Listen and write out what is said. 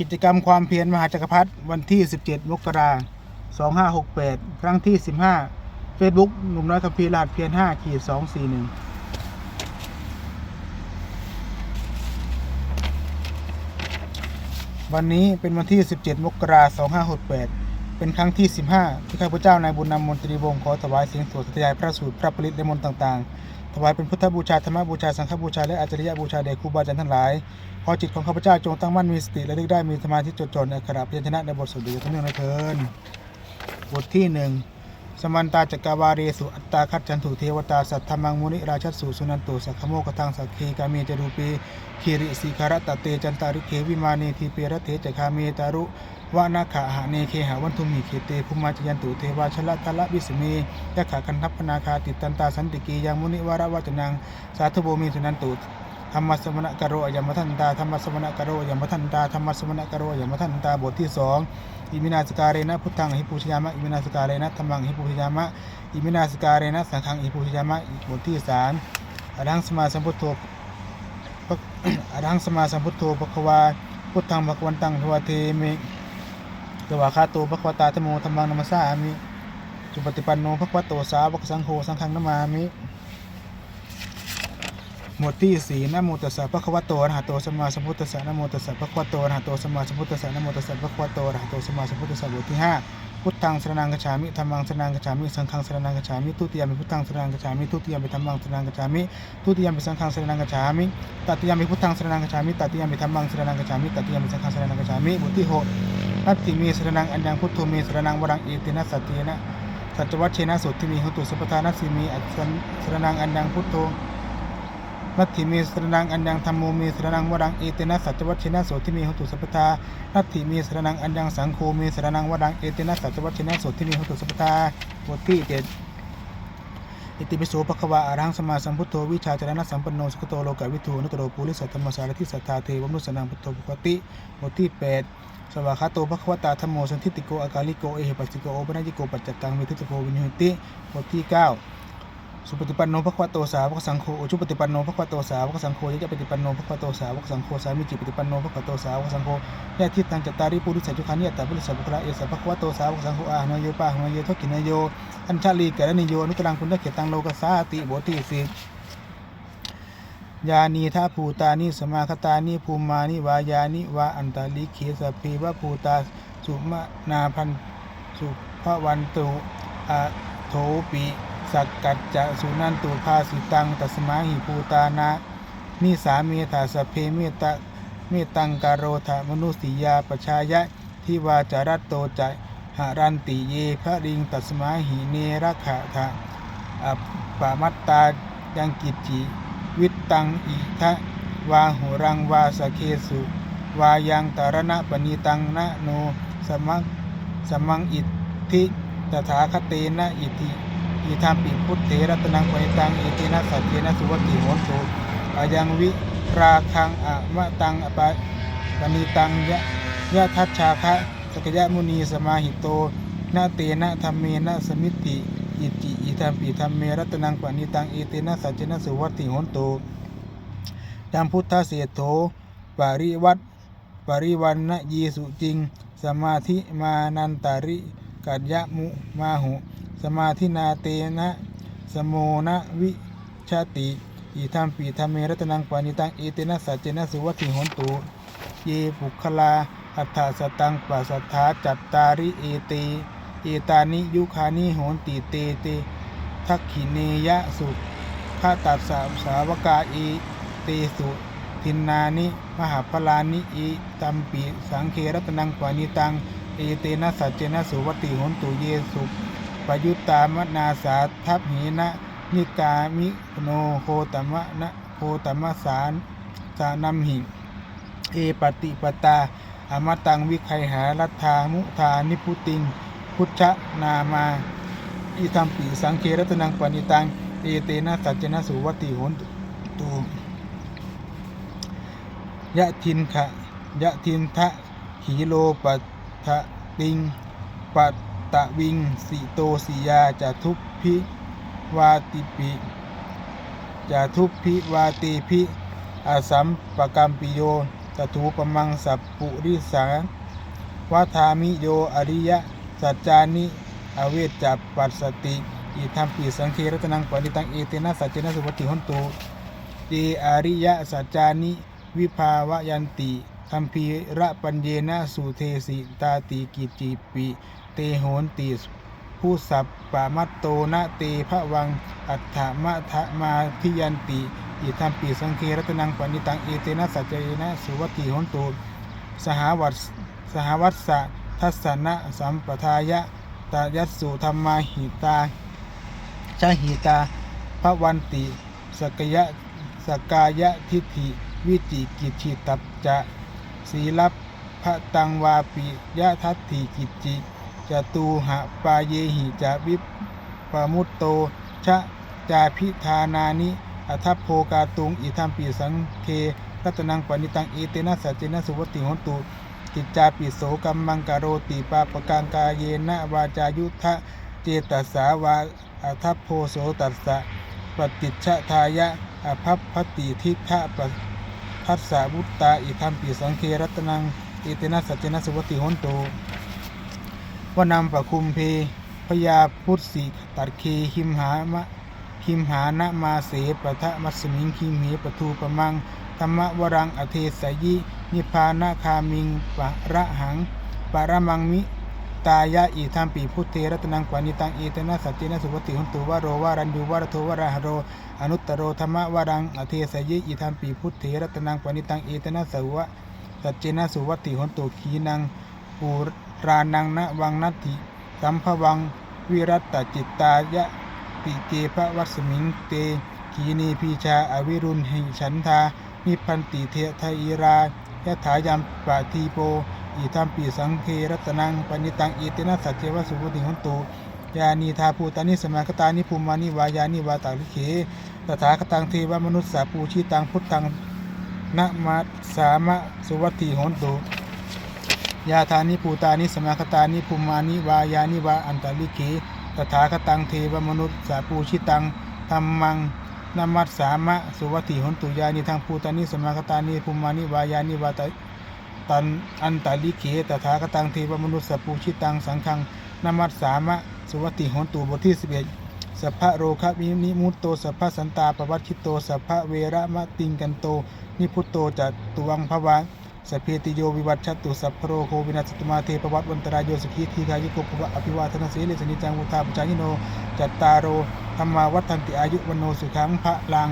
กิจกรรมความเพียรมหาจักรพรรดิวันที่ 17 มกราคม 2568 ครั้งที่ 15 Facebook หนุ่มน้อยคัมภีร์รหัสเพียร5ขีด241วันนี้เป็นวันที่ 17 มกราคม 2568 เป็นครั้งที่ 15 ที่ข้าพเจ้านายบุญนำมนตรีวงศ์ขอถวายเสียงสวดสัตยายพระสูตรพระปริตในมนต์ต่าง ๆ ถวายเป็นพุทธบูชาธรรมบูชาสังฆบูชาและอาจริยบูชาแด่ครูบาอาจารย์ทั้งหลายขอจิตของข้าพเจ้าจงตั้งมั่นมีสติและลึกได้มีสมาธิจดจ่อในขณะพยัญชนะในบทสวดดีทั้งเนื่องนะเทินบทที่หนึ่ง สมันตาจักรวาเรสุอัตตาคัจจันตุเทวตาสัทธมังมุนิราชัสสุสุนันตุสักขโมกทังสักเคกามีจรูปีคีริสีคารตเตจันตาริเควิมานีทีเปรเทจคาเมตารุวานาขาหาเนเคหาวันทุมีเคเตภุมาจยันตุเทวาชละทละวิสเมยะขาคันทัพนาคาติตันตาสันติกียังมุนิวารวัจนังสาธุโบมีสุนันตุ ธรรมสมณกโรยมทันตาธรรมสมณกโรยมทันตาธรรมสมณกโรยมทันตาบทที่สองอิมินาสการเรนะพุทธังหิปุชยามะอิมินาสการเรนะธรรมังหิปุชยามะอิมินาสการเรนะสังฆังหิปุชยามะบทที่สามอรังสมาสัมพุทโธอรังสมาสัมพุทโธปะควาพุทธังภควันตังทวเทมิสวาคาโตภควตาธโมธรรมังนัมสสามิจุปฏิปันโนภควโตสาวกสังโฆสังฆังนามามิ หมวดที่สี่นะโมตัสสะพระคะวะโตอะระหะโตสัมมาสัมพุทธัสสะนะโมตัสสะพระคะวะโตอะระหะโตสัมมาสัมพุทธัสสะนะโมตัสสะพระคะวะโตอะระหะโตสัมมาสัมพุทธัสสะบทที่ห้าพุทธังสรนังกัจฉามิธัมมังสรนังกัจฉามิสังฆังสรนังกัจฉามิทุติยามปิพุทธังสรนังกัจฉามิทุติยามปิธัมมังสรนังกัจฉามิทุติยามปิสังฆังสรนังกัจฉามิตติยามปิพุทธังสรนังกัจฉามิตติยามปิธัมมังสรนังกัจฉามิตติยามปิสังฆังสรนังกัจฉามิบทที่หกนัตถิมีสรนังอัญญังพุทโธมีสรนังวรังเอตินะสัตเตนะสัจวัชเชนะสุทธิมีหุตุสัพพทานัสสิมีอัจฉริสรนังอัญญังพุทโธ นัตถิมีสรนังอัญญังธรรมโมมีสรนังวรังเอเตนะสัจวัชเชนะโสทิมีหุตุสัพพทานัตถิมีสรนังอัญญังสังโฆมีสรนังวรังเอเตนะสัจวัชเชนะโสทิมีหุตุสัพพทาบทที่เจ็ดอิติปิโสภควาอารังสมาสัมพุทโธวิชาจารณะสัมปันโนสุขโตโลกาวิทูนุตโรปุริสัตธรรมสารทิสัทธาเทวมนุสนังพุทโธภควติบทที่แปดสวากขาโตภควตาธรรมโมสันทิติโกอากาลิโกเอหิปัสสิโกโอปนัญญิโกปัจจตังมิทิตโกวินิหุติบทที่เก้า สุปฏิปันโนภควโตสาวกสังโฆชุปฏิปันโนภควโตสาวกสังโฆยะปฏิปันโนภควโตสาวกสังโฆสามิจิปฏิปันโนภควโตสาวกสังโฆยะทิตังจตาริปุริสัจจุคานิยตตาปุริสัพพะเอสะภควโตสาวกสังโฆอาหนโยปาหนโยทกินโย อัญชาลีกะนิโยนุตรังคุณเขตังโลกสาติบทที่สิบยานีทาภูตานิสมาคตานิภูมานิวายานิวาอันตาลิเขสพเพวะภูตาสุมานาพันสุภวันตุอะโถปิ สักกัจจะสุนันตุภาสิตังตัสมาหิภูตานะนิสาเมธาสเพเมตตะเมตังการโรธามนุสิยาปชายะทิวาจารัตโตจะหารันติเยพระริงตัสมาหิเนระขะทะอัปปามัตตายังกิจจิวิตตังอิทะวาหุรังวาสเคสุ วายังตารณะปณิตังนะโนสมังสมังอิทธิตถาคเตนะอิทิ อิธรรมปิพุทเถรัตนังปณิตังอิตินะสัจเจนะสุวติโหนโตอายังวิราคังอะมะตังอปะปณิตังยะยะทัชชาคะสกยะมุนีสมาหิโตนาเตนะธรรมเมนะสมิติอิติอิธรรมปิธรรมเมรัตนังปณิตังเอเตนะสัจเจนะสุวัติโหนโตดัมพุทธเสโถปาริวัตปริวันนะเยสุจริง สมาธิมานันตาริกัจยะมุมาหุ สมาธินาเตนะ สโมนะวิชาติอิธรรมปิธรรมเมรัตนังปณิตังเอเตนะสัจเจนะสุวัติหนโตเยปุคลาอัฏฐสตังปัสสัทธาจัตตาริเอเตเอตานิยุคานิโหนติเตเตทักขิเนยะสุขะตัสสะสาวกาเอเตสุทินนานิมหาพลานิอิตัมปิสังเครัตนังปานิตังเอเตนะสัจเจนะสุวติหนตุเยสุ ปยุตตามนาสาทัพเหนะ นิกามิโนโคตมะนะโคตมะสารสานัมหิเอปฏิปตาอมตังวิไคหารัฐามุทานิพุติง พุทธนามาอิธรรมปีสังเครัตนังปณิตังเอเตนะสัจจนะสุวัติโหนตุยะทินขะยะทินทะขีโลปัตถะติงปัต ตะวิงสิโตสิยาจะทุพพิวาติปิจะทุพพิวาติพิอาสัมปกรรมปิโยตถูปมังสัพปุริสังวัฏามิโยอริยะสัจจานิอเวจจัปัสสติอิทัมปิสังเครัตนังปณิตังเอเตนะสัจเจนะสุปฏิหนตุเตอริยะสัจจานิวิภาวยันติคัมภีระปัญเยนะสุเทสิตาติกิจจิปิ ตโหนติผู้สัพปะมัตโตนะเตภะวัง อัฏฐมะทะมาทิยันติอิทัมปิสังเครัตนังปณิตังเอเตนะสัจเจนะสุวัตติหนตุสหวัสสหวัสสะทัสสนะสัมปทายะตายัสสุธรรมาหิตาชาหิตาพระวันติสกยะสกายะทิฏฐิวิจิกิจฉิตับจะศีลับพระตังวาปิยะทัตถิกิจจิ จตูหะปาเยหิจาวิปปมุตโต ชะจาพิธานานิอัทัพโพกาตุง อิทัมปีสังเครัตนังปณิตังเอเตนะสัจเจนะสุวติหนตุกิจจาปิโสกัมมังกโรติปาปกังกาเยนะวาจายุทธะเจตสาวาอัทัพโพโสตัสสะปฏิชะทายะอภัพพติทิทะปะทัสสะบุตตาอิทัมปิสังเครัตนังเอเตนะสัจเจนะสุวตติหนตุ วนำปะคุมเพพยาพุทธิตัดเคหิมหามะหิมหานะมาเสปะทะมัสมิงคิมเหปทูปะมังธรรมวรังอเทสยิ นิพานาคามิงปะระหังปะระมังมิตายะอีทัมปีพุทเทรัตนังปานิตังเอเตนะสัจเจนะสุปฏิหุนตุวโรวารันยูวรโทวราหโร อนุตตโรธรรมวรังอเทสยิอีทัมปีพุทเทรัตนังปานิตังเอเตนะสวะสัจเจนะสุวัติหุนตุขีนังปู รานังนะวังนัตถิสัมภวังวิรัตตจิตตายะติเกภวัสมิงเตขีนีพีชาอวิรุณหิฉันทานิพันติเทไทอีรายะถายามปะทีโปอีทัมปีสังเครัตนังปณิตังอีเตนะสัจเจวสุปฏิหนตุยานีทาภูตานิสมาคตานิภูมานิวายานิวาตาลิเขตถาคตังเทวมนุษสาปูชีตังพุทธังนะมาสามะสุวัตติหนตุ ยาธานิภูตานิสมาคตานิภูมานิวายานิวาอันตาลิเขตถาคตังเทวมนุษย์สาปูชิตังธรรมังนามัสสามะสุวัติหนตุยานิทางภูตานิสมาคตานิภูมานิวายานิวาตตันอันตาลิเขตถาคตังเทวมนุษย์สปูชิตังสังฆังนามัสสามะสุวัติหนตุบทที่11สัพพะโรคะวินิมุตโตสัพพะสันตาปวัตคิโตสัพพะเวระมะติงกันโตนิพุตโตจัตตุวังภวะ สพเพติโยวิวัตชัตุสัพพโรโควินาสตุมาเทปวัตวันตรายโยสกิทีกายุโกภวะอภิวาทนาสีเลสนิจังวุธาปจายิโน จัตตารโอธรรมาวัฏันติอายุวันโนสุขังพระลัง